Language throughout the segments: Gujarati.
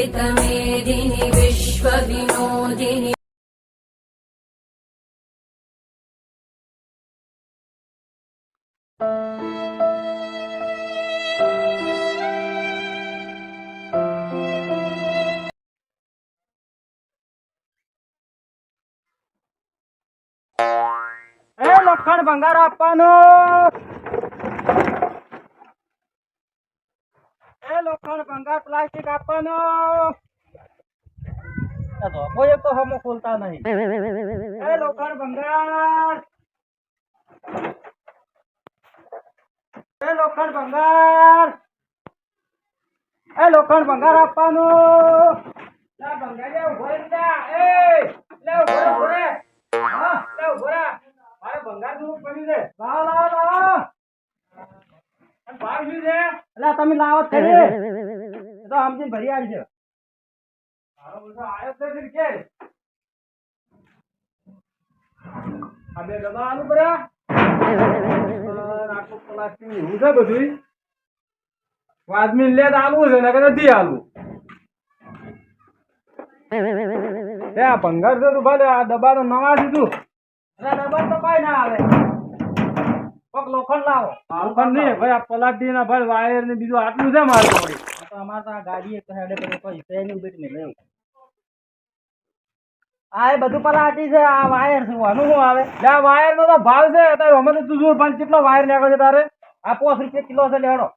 वेदमेदिनि विश्वविनोदिनि એ લોખંડ ભંગાર આપવાનો લોખંડ, ભંગાર, પ્લાસ્ટિક આપવાનો. કોઈ તો હમો ખોલતા નહીં. લોખંડ, ભંગાર. એ લોખંડ, ભંગાર. એ લોખંડ, ભંગાર આપવાનો. લે ભંગાર જેવું પડ્યું છે. લાવો લાવો લાવો ભાવ શું છે. એટલે તમે લાવત એ તો સમજીને ભરી આવી છે મારો બધો આયો જ ફિર કે? અમે બે ડબ્બા આલુ પરા આખું પ્લાસ્ટિક એવું છે બધું? વાદમી લે તો આલવું છે નકર નથી આલવું. એ આ ભંગાર છે તું ભલે આ તો. નવા દીધું દબા તો કઈ ના આવે. લોખંડ લાવો. લોખંડ નહીં ભાઈ આ પલાટી ના ભાઈ વાયર ને બીજું આટલું છે મારે તો. અમારે તો આ ગાડી એક હેડે પર કોઈ છે નહીં ઊભી નહીં લેવું આ એ બધું પલાટી છે આ વાયર છે આનું શું આવે? આ વાયર નો તો ભાવ છે અત્યારે અમે તો તું પણ કેટલો વાયર નાખ્યો છે તારે? આ પાંચ રૂપિયા કિલો છે લેડો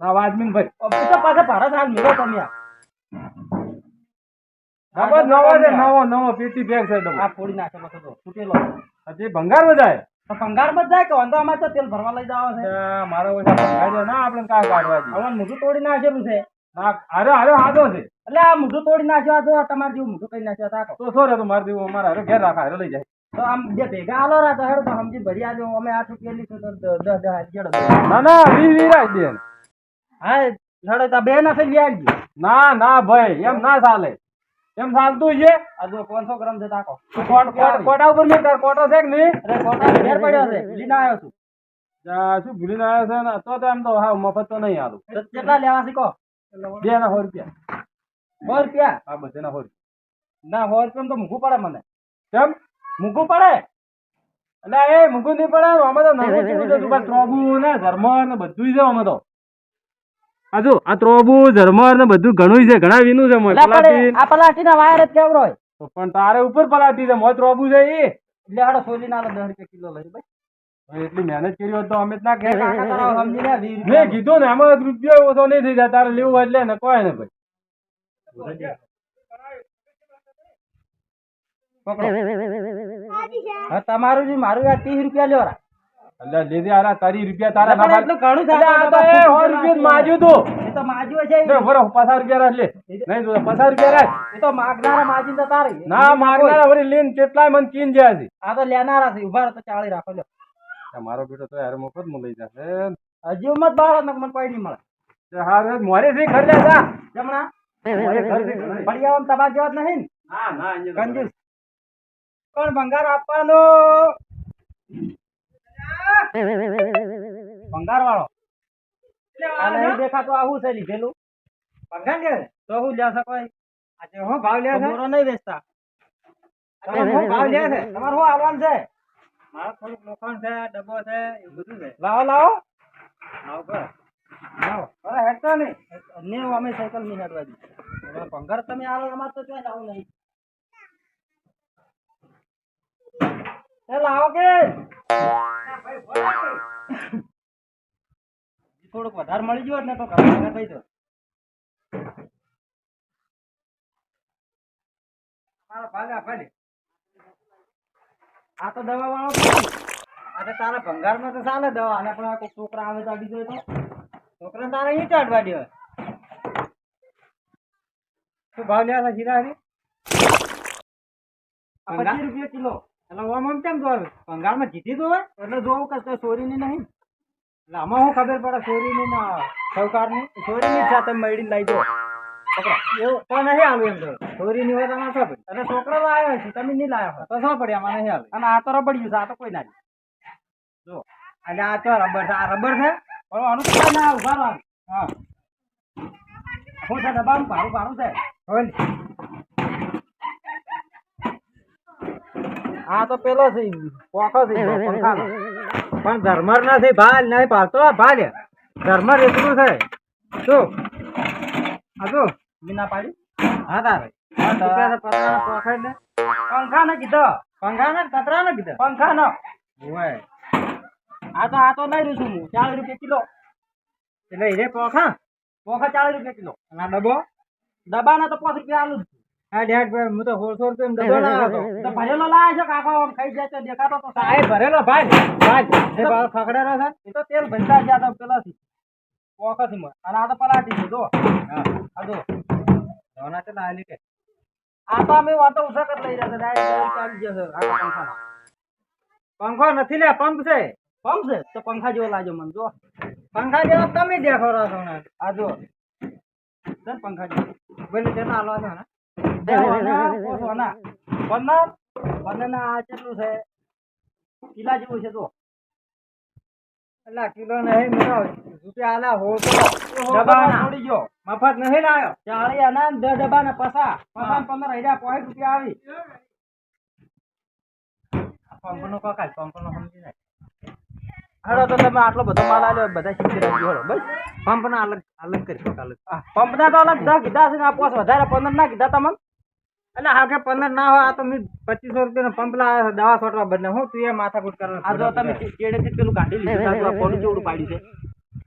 હા વાજમીન ભાઈ. તો પાછા ભારત હાલ મેળો તમે આ. નવો છે નવો નવો પેટી બેગ છે આ ફોડી નાખે પછી તો. તૂટેલો. હજી ભંગાર બધાય. માં જાય કે વાંધો અમારે તો તેલ ભરવા લઈ જવા છે. મારો ઓછા ભંગાર ના આપણે કા કાઢવા છે હવે મોઢું તોડી નાખેલું છે. અરે અરે હાજો છે. એટલે આ મોઢું તોડી નાખ્યો તો તમારે જેવું મોઢું કરી નાખ્યો હતા તો સો રે તો મારે જેવું અમારે હારે ઘેર રાખા હારે લઈ જાય. તો આમ બે ભેગા આલો રા તો હેડો તો સમજી ભરી આજો અમે આઠ રૂપિયા લીધું તો દસ દસ જેડો ના ના વી વી રાખ દે હા હેડો તો બે ના થઈ ગયા ના ના ભાઈ એમ ના ચાલે. એમ ચાલતું છે? આ જો 500 ગ્રામ છે તાકો. કોટા ઉપર મેં કોટો છે કે નહીં? અરે કોટા ઘેર પડ્યો છે. ભૂલીને આવ્યો છું. જા શું ભૂલીને આવ્યો છે ને? તો તો એમ તો હા મફત તો નહીં આલું. કેટલા લેવા છે કો? બે ના સો રૂપિયા. સો રૂપિયા? હા બધે ના સો રૂપિયા. ના સો રૂપિયા તો મૂકવું પડે મને. કેમ? મૂકવું પડે? એટલે એ મૂકવું નહીં પડે. અમે તો નવું છે ત્રોબુ ને ધર્મ ને બધું છે અમે તો. આ જો આ ત્રોબુ ઝરમર ને બધું ઘણું છે ઘણા વિનું છે મોય પલાટી આ પલાટી ના વાયર જ કેવરો પણ તારે ઉપર પલાટી છે મોય ત્રોબુ છે એ એટલે હાડો સોલી ના દસ રૂપિયા કિલો લઈ ભાઈ. એટલી મહેનત કરી હોત તો અમે જ ના કે મેં કીધું ને આમાં રૂપિયો ઓછો નહીં થઈ જાય તારે લેવું હોય એટલે ને કોઈ ને ભાઈ હા તમારું જે મારું આ ત્રીસ રૂપિયા લ્યો રા. એટલે લીધે આરા તારી રૂપિયા તારા ના ના એટલું ઘણું થાય આ તો એ સો રૂપિયા જ તો. એ તો માજ્યું છે ને બરો પચાસ રૂપિયા રાખ લે. નહીં તો પચાસ રૂપિયા રાખ. એ તો માગનારા માજી તો તારે. ના માગનારા વળી લઈને કેટલાય મન કીન જાય છે. આ તો લેનારા છે ઊભા તો ચાળી રાખો લ્યો. આ મારો બેટો તો યાર મોકતમાં લઈ જશે. હજી મત બાળો નક મને કોઈ નહીં મળે. તે હારે મોરે સી ખરી લે જા. જમણા. મોરે ઘરથી ઘણાય. ફળિયામાં તમારા જેવા જ નહીં ના? ના કંજૂસ. કોણ ભંગાર આપવાનો? ભંગાર વાળો આ દેખાતો આ છે લીધેલું? ભંગાર કે? તો હું લ્યા કોઈ? આજે હું ભાવ લ્યા છે? નહીં વેચતા. ભાવ લ્યા છે? તમારે શું આવવાનું છે? મારે થોડુંક લોખંડ છે ડબ્બો છે એવું બધું છે. લાવો લાવો. લાવો બસ. લાવો. અરે હેડતો નહીં. ને અમે સાયકલ નહીં હેડવા ભંગાર તમે આવો અમારે તો ત્યાં જવું નહીં. લાવો કે? થોડુંક વધારે મળી ગયો ને તો ઘરમાં થઈ ભાગા ભાલે આ તો દવા વાળો તારા ભંગારમાં તો ચાલે દવા અને પણ આ કોઈ છોકરા આવે તો અડી તો. છોકરાને તારે અહીં ચાડવા દે શું ભાવ લેવા છે જીરા રૂપિયા કિલો. એટલે ઓમ આમ કેમ જોવે? ભંગારમાં જીતી હોય એટલે જોવું કે ચોરીની નહીં. એટલે આમાં શું ખબર પડે ચોરીની ના સૌકારની ચોરીની જ સાથે મળીને લઈ દો એવું તો નહીં આવું એમ તો. ચોરીની હોય તો અને છોકરો આવ્યો છે, તમે નહીં લાવ્યા તો શું પડ્યા આમાં નહીં અને આ તો રબડિયું છે આ કોઈ ના જો અને આ તો રબર છે, આ રબર છે. પણ આનું હા. હું છે? ડબ્બામાં ભારું ભારું છે. આ તો પેલો છે પોખો છે પણ ધર્મર નથી ભાલ નહીં પાડતો ભાલ ધર્મર એટલું છે. શું? આ શું મીના પાડી. હા તારે. પંખા ને કીધો પંખા ને કતરા ને કીધો. પંખા નો આ તો આ તો નહીં રૂસું હું. ચાલીસ રૂપિયા કિલો. એટલે એ પોખા પોખા ચાલીસ રૂપિયા કિલો. અને આ ડબ્બો? ડબ્બાના તો પાંચ રૂપિયા આલુ હા તો સોળસો રૂપિયા ડબ્બો તો ભરેલો લાવે છે કાકો આમ ખાઈ જાય તો દેખાતો તો સાહેબ ભરેલો ભાઈ ભાઈ ખકડેલો છે. એ તો તેલ ભંતા ગયા તો પેલાથી. પોખાથી માં અને આ તો પલાટી છે જો આ જો ધોના છે લાલી કે આ તો અમે વાતો ઉસા કર લઈ રહ્યા છે ડાયરેક્ટ આવી જશે આ પંખો નથી લે પંપ છે. પંપ છે? તો પંખા જેવો લાજો મને જો પંખા જેવો તમે દેખો રહો છો આ જો પંખા જેવો? બોલે તેના હાલવા છે ને. પંદર પંદર ના આ કેટલું છે. કિલા જેવું છે જો એટલે કિલો નહીં રૂપિયા આલા હોળ છોડી ગયો. મફત નહીં લાયો. ચાળી આના દસ ડબ્બા ને પસા પસા પંદર હજાર પોઈન્ટ રૂપિયા આવી. પંપ નો કકાય પંપ નો સમજી જાય હાલો તો તમે આટલો બધો માલ આલ્યો બધા શીખી રાખજો. હળો બસ. પંપ ના અલગ અલગ કરી અલગ. પંપ ના તો અલગ દસ કીધા છે આ પોસ વધારે પંદર ના કીધા તમને એટલે હા કે પંદર ના હોય આ તો મેં પચીસો રૂપિયાનો પંપ લાવ્યો દવા છોટવા બદલે. હું તું એ માથાકૂટ કરવા આ જો તમે ચેડેથી પેલું કાઢી લીધું ફોન જેવડું પાડ્યું છે.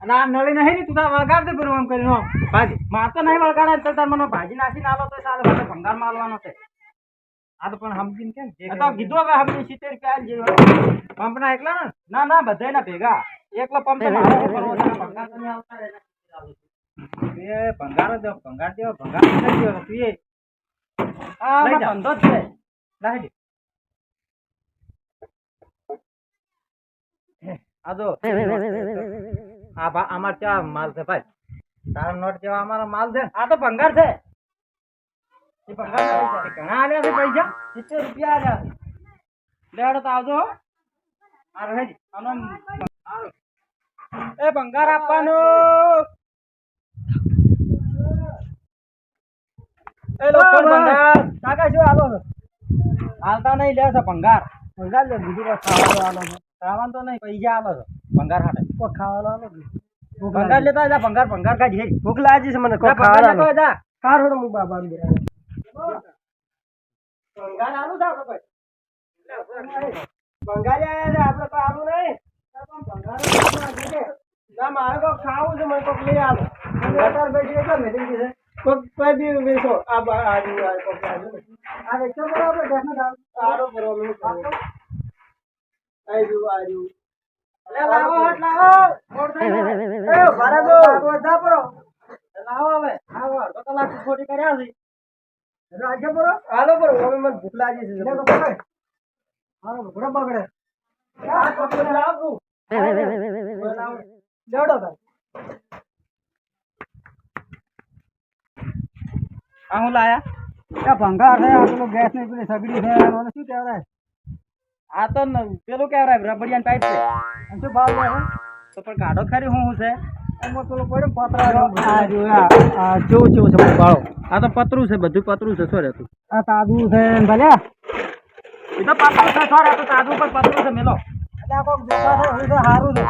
અને આ નળી નહીં ને તું તાર વળગાડ દે પેલું આમ કરીને ભાજી. માર તો નહીં વળગાડે તો તાર મને ભાજી નાખીને આલો તો ચાલે ભંગાર માલવાનો છે. આ તો પણ સમજીને કેમ આ તો કીધું હવે સમજી સિત્તેર રૂપિયા જેવા. પંપ ના એકલા ને? ના ના બધા ના ભેગા. એકલો પંપ ભંગાર જ દેવો તું એ. આ ધંધો જ છે. લાવી દે. આ જો. અમાર માલ છે ભાઈ? તારા નોટ જેવા અમારો માલ છે આ તો ભંગાર છે. એ ભંગાર પૈસા છે. ઘણા આલ્યા છે પૈસા? સિત્તેર રૂપિયા આલ્યા છે. લેવાડો તો આવજો આનો એ ભંગાર આપવાનો. એ લોકો ભંગાર. કાકા શું આલો છો? હાલતા નહીં લે છે ભંગાર. ભંગાર લે બીજું કોઈ ખાવાનું આલો છો? ખાવાનું તો નહીં પૈસા આલો છો. ભંગાર હાટે કોઈ ખાવાનું આલો ભંગાર લેતા જા ભંગાર ભંગાર કાઢી ભૂખ લાગી છે મને કોઈ ખાવાનું. કાર હોડો બાબા ભંગાર આલું જાવ તો કોઈ ભંગાર છે આપણે તો આલું નહીં ના મારે તો ખાવું છે મને કોક લઈ આલો ભંગાર બેસી એટલે મેં છે કોક કોઈ બી વેચો આ આ કોક આ રહ્યું. આ વેચો ઘરનો દાળ. સારો બરાબર આ રહ્યું, આ રહ્યું. લાવો હાથ લાવો મોડ થઈ એ ભારે દો. વધા પરો. લાવો હવે આવો અડધો કલાક ખોટી કર્યા છે રાજ્ય પરો હાલો પરો હવે મને ભૂખ લાગી છે. લે પકડ. હાલો ઘોડો પકડે આ પકડે લાવું લેવડો ભાઈ. આ હું લાયા? આ ભંગાર છે આ પેલો ગેસની પેલી સગડી છે આને શું કહેવાય આ તો ન- પેલું કહેવાય રબડિયાન પાઇપ છે. શું ભાવ લે તો પણ કાઢો ખરી હું છે? કેવું કેવું છે બાળો. આ તો પતરું છે બધું પતરું છે શું રહેતું આ તાદું છે ભલે એ તો પતરું છે તાદું પર પતરું છે મેલો. એટલે છે સારું છે.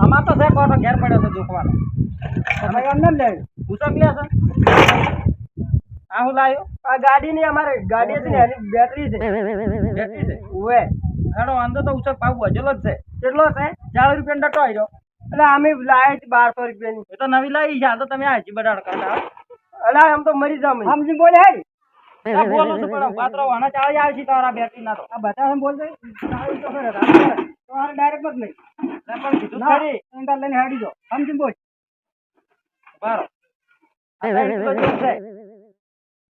આમાં તો છે કોનો ઘેર પડ્યો છે જોખવાનો તમે લે પૂછક લે છે. આ હું લાયો? આ ગાડી ની અમારે ગાડી હતી ને બેટરી છે. બેટરી છે. ઓએ હેડો વાંધો તો ઉછક ભાવ વજેલો જ છે. કેટલો છે? ચાર રૂપિયા ડટો આવ્યો એટલે અમે લાવી છે બારસો રૂપિયાની. એ તો નવી લાવી છે આ તો તમે હાજી બડાડ કરતા એટલે આમ તો મરી જાવ સમજી બોલે હે? બોલું છું પણ પાત્રો વાના ચાળી આવે છે તમારા બેટરી ના તો. આ બધા એમ બોલ દે તો ખરે તમારે ડાયરેક્ટ જ નહીં. પણ કીધું ખરી. એંગલ લઈને હાડી જો સમજી બોલ? બારો ત્રણ કિલો જેવું છે.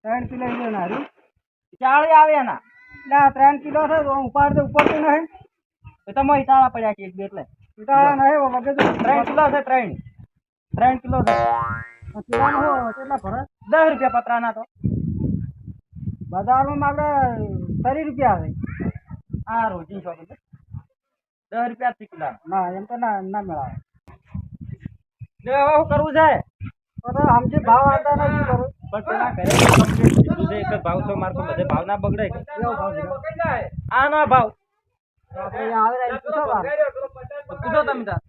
ત્રણ કિલો જેવું ના હારું. ચાળી આવે એના. એટલે ત્રણ કિલો છે તો ઉપાડ તો ઉપડતું નહીં. તો મોય તાળા પડ્યા છે એક બે એટલે. ત્રણ કિલો છે ત્રણ. ત્રણ કિલો છે. કિલોનો હો કેટલા ભરે? દસ રૂપિયા પતરાના તો. બજારમાં મારે ત્રીસ રૂપિયા આવે. આ રોજી શોપ દસ રૂપિયા થી કિલો. ના એમ તો ના ના મેળાવે. હવે શું કરવું છે? સમજી ભાવ આવતા નથી કરું પણ પેલા ઘરે કમ્પ્લીટ કીધું છે એક ભાવ તો મારે તો બધે ભાવ ના બગડે કે. આ ના ભાવ. આપણે આવે પૂછો પૂછો તમે તાર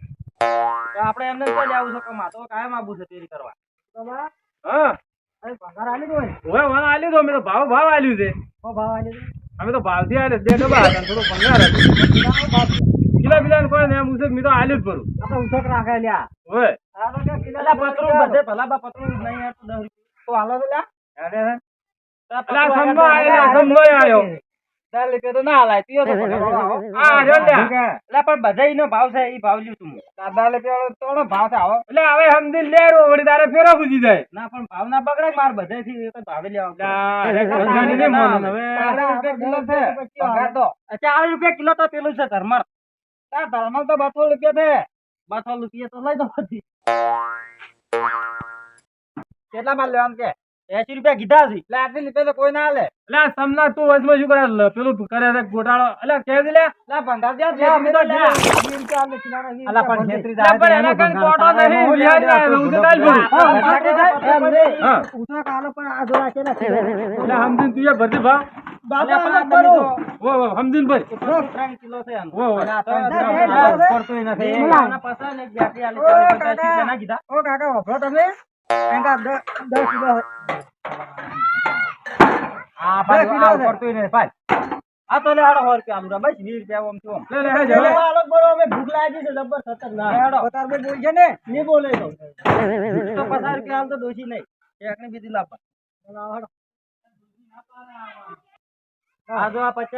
તો આપણે એમને ક્યાં લેવું છે કમા તો કાયમ આવું છે તેરી કરવા. હા. પગાર આલી દો હવે મને આલ્યું તો અમે તો ભાવ ભાવ આલ્યું છે. ભાવ આલી દો અમે તો ભાવથી આલે બે ડબ્બા હતા થોડો પંગાર હતો. કિલો બિલા કોઈ ને મુસક મેં તો આલ્યું જ ભરું. આપણે ઉછક રાખે લ્યા હોય પેલા પતરું બધે ભલા બા પતરું નહીં યાર તો દસ રૂપિયા. તો હાલો તો લ્યા અલા સમલો આયો સમલો આયો. દસ કે તો ના હાલાય તીઓ તો આ જો લે પણ બધા નો ભાવ છે એ ભાવ લ્યું તું. દાદા લે પેલો તોડો ભાવ છે આવો. એટલે હવે સમજી લે રો વળી તારે ફેરો પૂછી જાય. ના પણ ભાવ ના બગડે માર બધા થી એક જ ને લેવા હવે ગંગાની નહીં માનો હવે. ચાલીસ રૂપિયા કિલો તો પેલું છે ધર્મર ધર્મર તો બસો રૂપિયા છે. બસો રૂપિયા તો લઈ દો પછી કેટલા માં લેવાનું કે એસી રૂપિયા કીધા છે. એટલે આટલી રૂપિયા તો કોઈ ના લે એટલે સમના તું વચમાં શું કરે? પેલું કરે છે ગોટાળો. એટલે કે દે લે? અમે તો અલા પણ છેતરી પણ એના કાન કોટો નહીં, બિહારી હા. કાલો પણ આ ને એટલે તું ભરતી બાબા અલગ કરો. કિલો છે નથી. એક બેટરી આલી. ના કીધા? ઓ કાકા તમે. એંગા ભૂખ લાગી છે જબર ખતરનાક. છે ને. ની બોલે તો. તો દોશી નહીં. એકને બીજી લાપા હાડો હાડો. આ જો આ 50